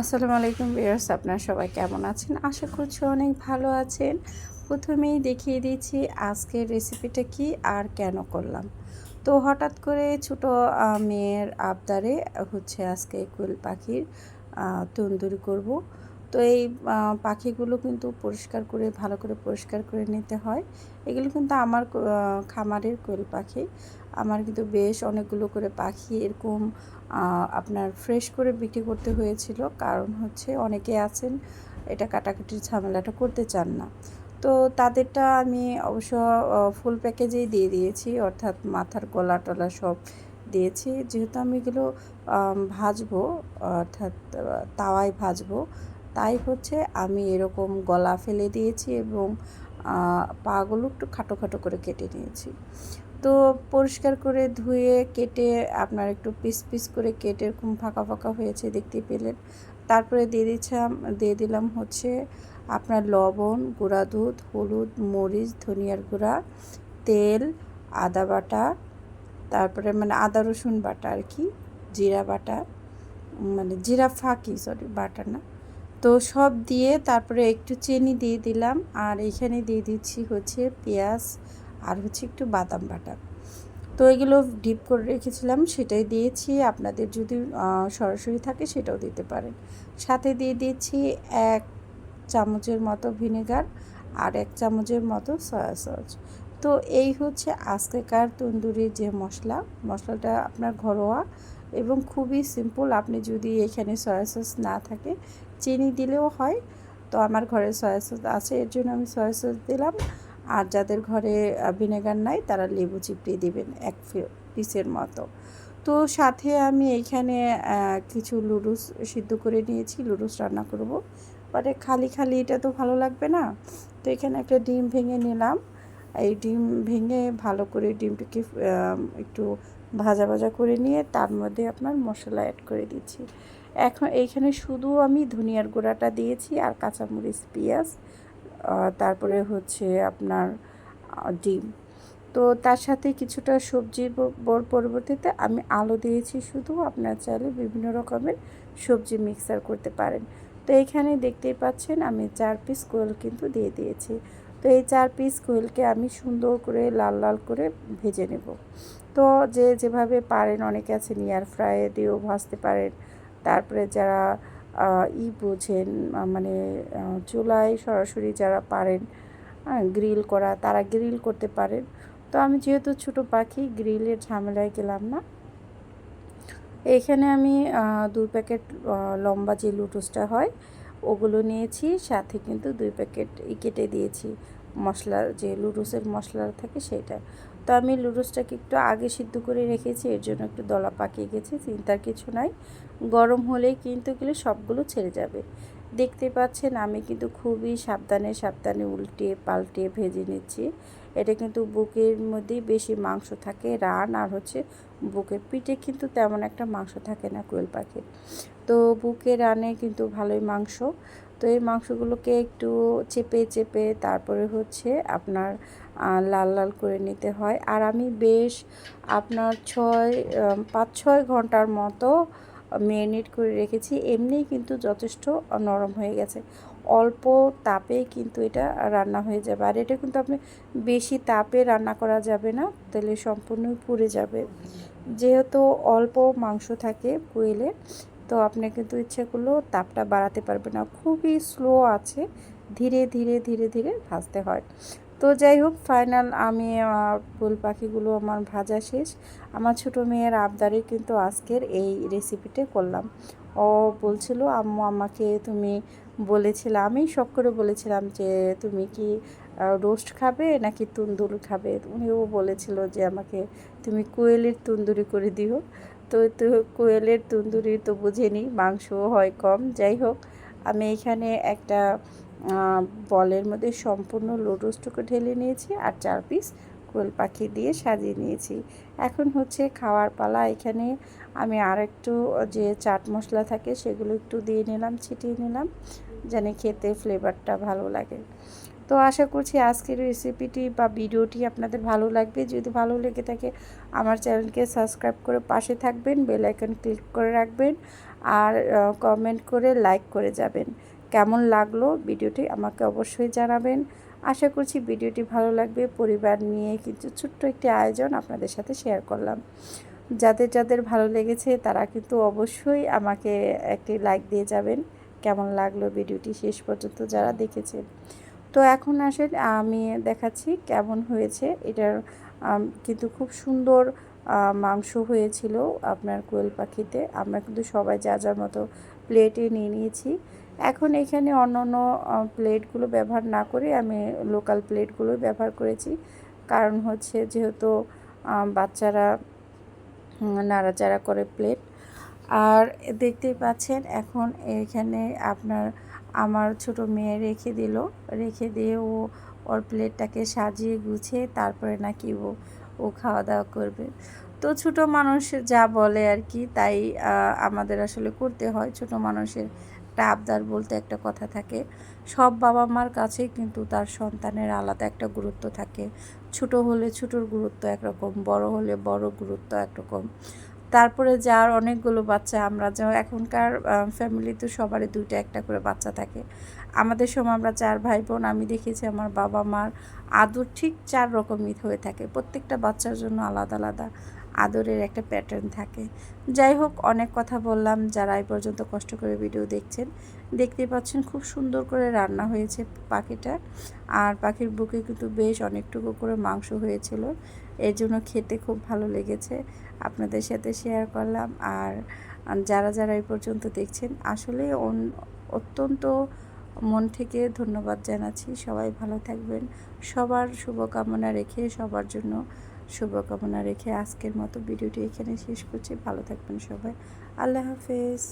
আসসালামু আলাইকুম বিয়ার্স আপনারা সবাই কেমন আছেন? আশা করছি অনেক ভালো আছেন। প্রথমেই দেখিয়ে দিচ্ছি আজকের রেসিপিটা কি আর কেন করলাম। তো হঠাৎ করে ছোট মেয়ের আবদারে হচ্ছে আজকে কুল পাখির তন্দুরি করব। তো এই পাখিগুলো কিন্তু পরিষ্কার করে, ভালো করে পরিষ্কার করে নিতে হয়। এগুলো কিন্তু আমার খামারের কোয়েল পাখি। আমার কিন্তু বেশ অনেকগুলো করে পাখি এরকম আপনার ফ্রেশ করে বিক্রি করতে হয়েছিল। কারণ হচ্ছে অনেকে আছেন, এটা কাটাকাটির ঝামেলাটা করতে চান না। তো তাদেরটা আমি অবশ্য ফুল প্যাকেজেই দিয়ে দিয়েছি। অর্থাৎ মাথার গলা টলা সব দিয়েছি। যেহেতু আমি এগুলো ভাজবো, অর্থাৎ তাওয়ায় ভাজবো তাই হচ্ছে আমি এরকম গলা ফেলে দিয়েছি এবং পাগুলো একটু খাটো খাটো করে কেটে নিয়েছি। তো পরিষ্কার করে ধুয়ে কেটে আপনার একটু পিস পিস করে কেটে এরকম ফাঁকা ফাঁকা হয়েছে দেখতে পেলেন। তারপরে দিয়ে দিচ্ছিলাম দিয়ে দিলাম হচ্ছে আপনার লবণ, গুঁড়া দুধ, হলুদ, মরিচ, ধনিয়ার গুঁড়া, তেল, আদা বাটা, তারপরে মানে আদা, রসুন বাটা আর কি, জিরা বাটা মানে জিরা ফাঁকি, সরি, বাটা না। তো সব দিয়ে তারপরে একটু চিনি দিয়ে দিলাম। আর এখানে দিয়ে দিচ্ছি হচ্ছে পেঁয়াজ আর হচ্ছে একটু বাদাম বাটা। তো এগুলো ডিপ করে রেখেছিলাম, সেটাই দিয়েছি। আপনাদের যদি সরাসরি থাকে সেটাও দিতে পারেন। সাথে দিয়ে দিচ্ছি এক চামচের মতো ভিনেগার আর এক চামচের মতো সয়া সস। তো এই হচ্ছে আজকেকার তন্দুরির যে মশলা, মশলাটা আপনার ঘরোয়া এবং খুবই সিম্পল আপনি যদি এখানে সয়া সস না থাকে চিনি দিলেও হয়। তো আমার ঘরে সয়া সস আছে এর জন্য আমি সয়া সস দিলাম। আর যাদের ঘরে ভিনেগার নাই তারা লেবু চিপড়িয়ে দিবেন এক পিসের মতো। তো সাথে আমি এইখানে আহ, কিছু লুডুস সিদ্ধ করে নিয়েছি লুডুস রান্না করব। মানে খালি খালি এটা তো ভালো লাগবে না। তো এখানে একটা ডিম ভেঙে নিলাম। এই ডিম ভেঙে ভালো করে ডিমটাকে একটু ভাজা ভাজা করে নিয়ে তার মধ্যে আপনার মশলা অ্যাড করে দিচ্ছি। এখন এইখানে শুধু আমি ধনিয়ার গুঁড়াটা দিয়েছি আর কাঁচামরিচ, পেঁয়াজ তারপরে হচ্ছে আপনার ডিম। তো তার সাথে কিছুটা সবজি বর পরবর্তীতে আমি আলু দিয়েছি শুধু, আপনার চাইলে বিভিন্ন রকমের সবজি মিক্সার করতে পারেন। তো এইখানে দেখতেই পাচ্ছেন আমি চার পিস কোয়েল কিন্তু দিয়ে দিয়েছি। তো এই চার পিস কোয়েলকে আমি সুন্দর করে লাল লাল করে ভেজে নেব। তো যে যেভাবে পারেন, অনেকে আছেন এয়ার ফ্রাইয়ে দিয়েও ভাজতে পারেন। তারপরে যারা ই বোঝেন মানে চুলায় সরাসরি যারা পারেন গ্রিল করা, তারা গ্রিল করতে পারেন। তো আমি যেহেতু ছোট পাখি গ্রিলের ঝামেলায় গেলাম না। এখানে আমি দুই প্যাকেট লম্বা যে লুটুসটা হয় ওগুলো নিয়েছি, সাথে কিন্তু দুই প্যাকেট কেটে দিয়েছি। মশলার যে লুডুসের মশলা থাকে সেটা। তো আমি লুডুসটাকে একটু আগে সিদ্ধ করে রেখেছি, এর জন্য একটু দলা পাকিয়ে গেছে, চিন্তার কিছু নাই। গরম হলেই কিন্তু এগুলো সবগুলো ছেড়ে যাবে। দেখতে পাচ্ছেন, আমি কিন্তু খুবই সাবধানে সাবধানে উল্টে পাল্টে ভেজে নিচ্ছি। এটা কিন্তু বুকের মধ্যেই বেশি মাংস থাকে, রান, আর হচ্ছে বুকের পিঠে কিন্তু তেমন একটা মাংস থাকে না কোয়েল পাখির তো বুকে রানে কিন্তু ভালোই মাংস। তো এই মাংসগুলোকে একটু চেপে চেপে তারপরে হচ্ছে আপনার লাল লাল করে নিতে হয়। আর আমি বেশ আপনার ছয় পাঁচ, ছয় ঘণ্টার মতো ম্যারিনেট করে রেখেছি, এমনিই কিন্তু যথেষ্ট নরম হয়ে গেছে। অল্প তাপে কিন্তু এটা রান্না হয়ে যাবে। আর এটা কিন্তু আপনি বেশি তাপে রান্না করা যাবে না, তাহলে সম্পূর্ণই পুড়ে যাবে। যেহেতু অল্প মাংস থাকে কোয়েলে তো আপনি কিন্তু ইচ্ছে করলেও তাপটা বাড়াতে পারবে না। খুবই স্লো আছে, ধীরে ধীরে ধীরে ধীরে ভাজতে হয়। তো যাই হোক ফাইনাল আমি ফুল পাখিগুলো আমার ভাজা শেষ। আমার ছোটো মেয়ের আবদারে কিন্তু আজকের এই রেসিপিটা করলাম। ও বলছিল, আম্মু, আমাকে তুমি বলেছিলে, আমি শখ করে বলেছিলাম যে তুমি কি রোস্ট খাবে নাকি তুন্দুর খাবে? উনিও বলেছিল যে, আমাকে তুমি কোয়েলের তন্দুরি করে দিও। তো তো কোয়েলের তুন্দুরি তো বুঝেনি, মাংসও হয় কম। যাই হোক, আমি এখানে একটা বলের মধ্যে সম্পূর্ণ লোটসটুকু ঢেলে নিয়েছি আর চার পিস কোয়েল পাখি দিয়ে সাজিয়ে নিয়েছি। এখন হচ্ছে খাওয়ার পালা। এখানে আমি আর একটু যে চাট মশলা থাকে সেগুলো একটু দিয়ে নিলাম, ছিটিয়ে নিলাম, যেন খেতে ফ্লেভারটা ভালো লাগে। তো আশা করছি আজকের রেসিপিটি বা ভিডিওটি আপনাদের ভালো লাগবে। যদি ভালো লেগে থাকে, আমার চ্যানেলকে সাবস্ক্রাইব করে পাশে থাকবেন বেল আইকন ক্লিক করে রাখবেন, আর কমেন্ট করে লাইক করে যাবেন। কেমন লাগল ভিডিওটি আমাকে অবশ্যই জানাবেন। আশা করছি ভিডিওটি ভালো লাগবে। পরিবার নিয়ে কিন্তু ছোট্ট একটি আয়োজন আপনাদের সাথে শেয়ার করলাম। যাদের যাদের ভালো লেগেছে তারা কিন্তু অবশ্যই আমাকে একটি লাইক দিয়ে যাবেন। কেমন লাগল ভিডিওটি শেষ পর্যন্ত যারা দেখেছেন। তো এখন আসলে আমি দেখাচ্ছি কেমন হয়েছে। এটার কিন্তু খুব সুন্দর মাংস হয়েছিল আপনার কোয়েল পাখিতে। আমরা কিন্তু সবাই যা, যার মতো প্লেটে নিয়ে নিয়েছি। এখন এখানে অন্য অন্য প্লেটগুলো ব্যবহার না করে আমি লোকাল প্লেটগুলোই ব্যবহার করেছি। কারণ হচ্ছে যেহেতু বাচ্চারা নাড়াচাড়া করে প্লেট। আর দেখতেই পাচ্ছেন এখন এখানে আপনার আমার ছোট মেয়ে রেখে দিল। রেখে দিয়ে ও, ওর প্লেটটাকে সাজিয়ে গুছিয়ে তারপরে নাকি ও ও খাওয়া দাওয়া করবে। তো ছোট মানুষ যা বলে আর কি, তাই আমাদের আসলে করতে হয়। ছোট মানুষের একটা আবদার বলতে একটা কথা থাকে। সব বাবা মার কাছেই কিন্তু তার সন্তানের আলাদা একটা গুরুত্ব থাকে। ছোট হলে ছোটোর গুরুত্ব একরকম, বড় হলে বড় গুরুত্ব একরকম। তারপরে যার অনেকগুলো বাচ্চা, আমরা যা, এখনকার ফ্যামিলি তো সবারই দুইটা একটা করে বাচ্চা থাকে। আমাদের সময় আমরা চার ভাই বোন আমি দেখেছি আমার বাবা মার আদর ঠিক চার রকমই হয়ে থাকে। প্রত্যেকটা বাচ্চার জন্য আলাদা আলাদা। আদরের একটা প্যাটার্ন থাকে। যাই হোক, অনেক কথা বললাম, যারা এই পর্যন্ত কষ্ট করে ভিডিও দেখছেন দেখতে পাচ্ছেন খুব সুন্দর করে রান্না হয়েছে পাখিটা। আর পাখির বুকে কিন্তু বেশ অনেকটুকু করে মাংস হয়েছিল। এর জন্য খেতে খুব ভালো লেগেছে। আপনাদের সাথে শেয়ার করলাম। আর যারা যারা এই পর্যন্ত দেখছেন, আসলে অত্যন্ত মন থেকে ধন্যবাদ জানাচ্ছি। সবাই ভালো থাকবেন। সবার শুভকামনা রেখে সবার জন্য শুভকামনা রেখে আজকের মতো ভিডিওটি এখানে শেষ করছি। ভালো থাকবেন সবাই। আল্লাহ হাফেজ।